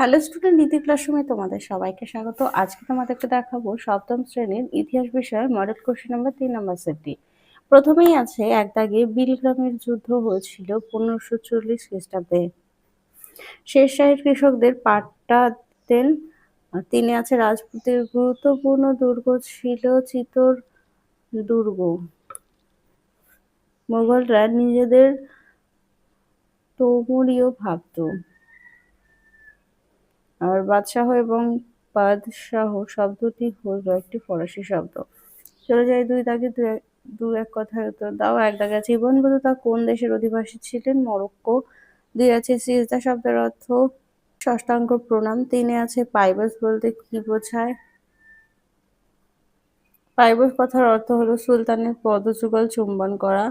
Hello student ইতি ক্লাসরুমে তোমাদের সবাইকে স্বাগত। আজকে তোমাদেরকে দেখাবো সপ্তম শ্রেণির ইতিহাস বিষয়ের মডেল কোশ্চেন নাম্বার তিন নাম্বার সেটটি। প্রথমেই আছে, এক দাগে বিলগ্রামের যুদ্ধ হয়েছিল পনেরোশো চল্লিশ খ্রিস্টাব্দে। শেষ শাহীর কৃষকদের পাট্টা দিতেন তিনি আছে রাজপুতের গুরুত্বপূর্ণ দুর্গ ছিল চিতর দুর্গ। মোগলরা নিজেদের তৌমরীয় ভাবত। আর বাদশাহ এবং বাদশাহ শব্দটি হল একটি ফরাসি শব্দ। চলে যায় দুই দাগে দু এক কথার উত্তর দাও। এক দাগে আছে তা কোন দেশের অধিবাসী ছিলেন? মরক্কো। দুই আছে, সিজদা শব্দের অর্থ ষষ্ঠাঙ্গ প্রণাম। তিনে আছে, পাইবাস বলতে কি বোঝায়? পাইবাস কথার অর্থ হলো সুলতানের পদযুগল চুম্বন করা।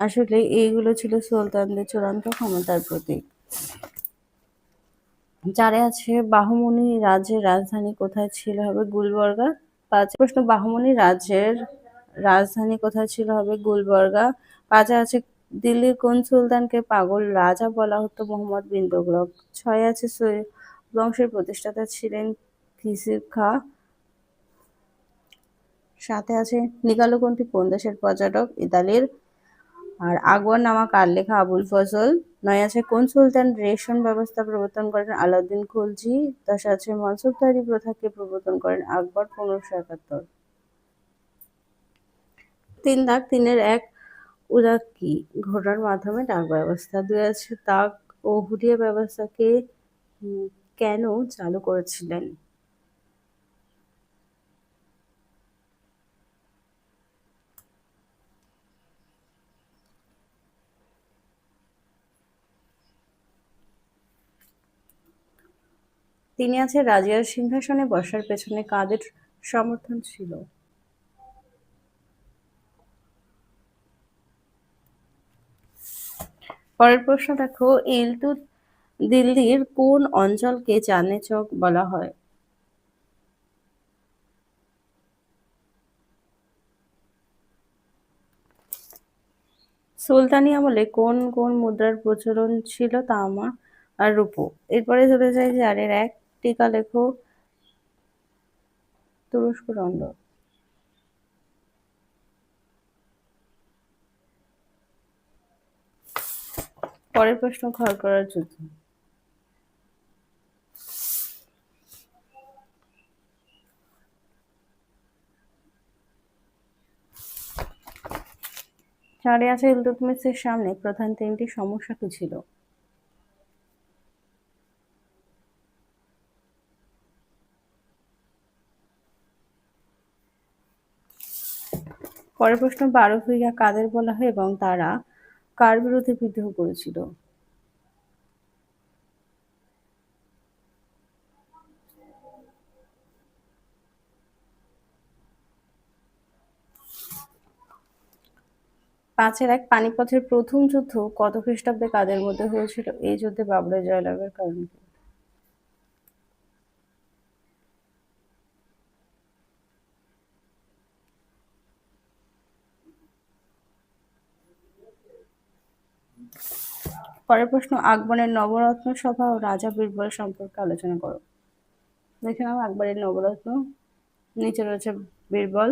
আসলে এইগুলো ছিল সুলতানদের চূড়ান্ত ক্ষমতার প্রতীক। চারে আছে বাহুমনি রাজ্যের রাজধানী কোথায় ছিল হবে গুলবর্গা? পাঁচ প্রশ্ন, বাহুমনি রাজ্যের রাজধানী কোথায় ছিল হবে গুলবর্গা? পাঁচে আছে, দিল্লির কোন সুলতানকে পাগল রাজা বলা হতো মোহাম্মদ বিন তুগলক ছয় আছে বংশের প্রতিষ্ঠাতা ছিলেন খা সাথে আছে নিকালো কোনটি কোন দেশের পর্যটক? ইতালির আর আকবর নামা কার লেখা আবুল ফজল? নয় আছে কোন সুলতান রেশন ব্যবস্থা প্রবর্তন করেন? আলাউদ্দিন খুলজি। দশ আছে মনসুবদারি প্রথাকে প্রবর্তন করেন আকবর পনেরোশো একাত্তর। তিন দাগ তিনের এক উদাক কি? ঘোড়ার মাধ্যমে ডাক ব্যবস্থা। দুই আছে তাক ও হুডিয়া ব্যবস্থাকে কেন চালু করেছিলেন? তিনি আছে রাজিয়ার সিংহাসনে, বসার পেছনে কাদের সমর্থন ছিল? পরের প্রশ্ন দেখো ইলতুত দিল্লির কোন অঞ্চলকে চাঁদনি চক বলা হয়? সুলতানি আমলে কোন কোন মুদ্রার প্রচলন ছিল? তামা আর রূপো। এরপরে চলে যায় যে জারের এক টিকা লেখো। তুরস্ক দণ্ড। পরের প্রশ্ন ঘর করার যুদ্ধ। চারে আছে ইলতুতমিসের সামনে প্রধান তিনটি সমস্যা কি ছিল? পরের প্রশ্ন, বারো ভূঁইয়া কাদের বলা হয় এবং তারা কার বিরুদ্ধে বিদ্রোহ করেছিল? পাঁচের এক, পানিপথের প্রথম যুদ্ধ কত খ্রিস্টাব্দে কাদের মধ্যে হয়েছিল? এই যুদ্ধে বাবরের জয়লাভের কারণ পরের প্রশ্ন, আকবরের নবরত্ন সভা ও রাজা বীরবল সম্পর্কে আলোচনা করো। দেখে নাও, আকবরের নবরত্ন, নিচে রয়েছে বীরবল।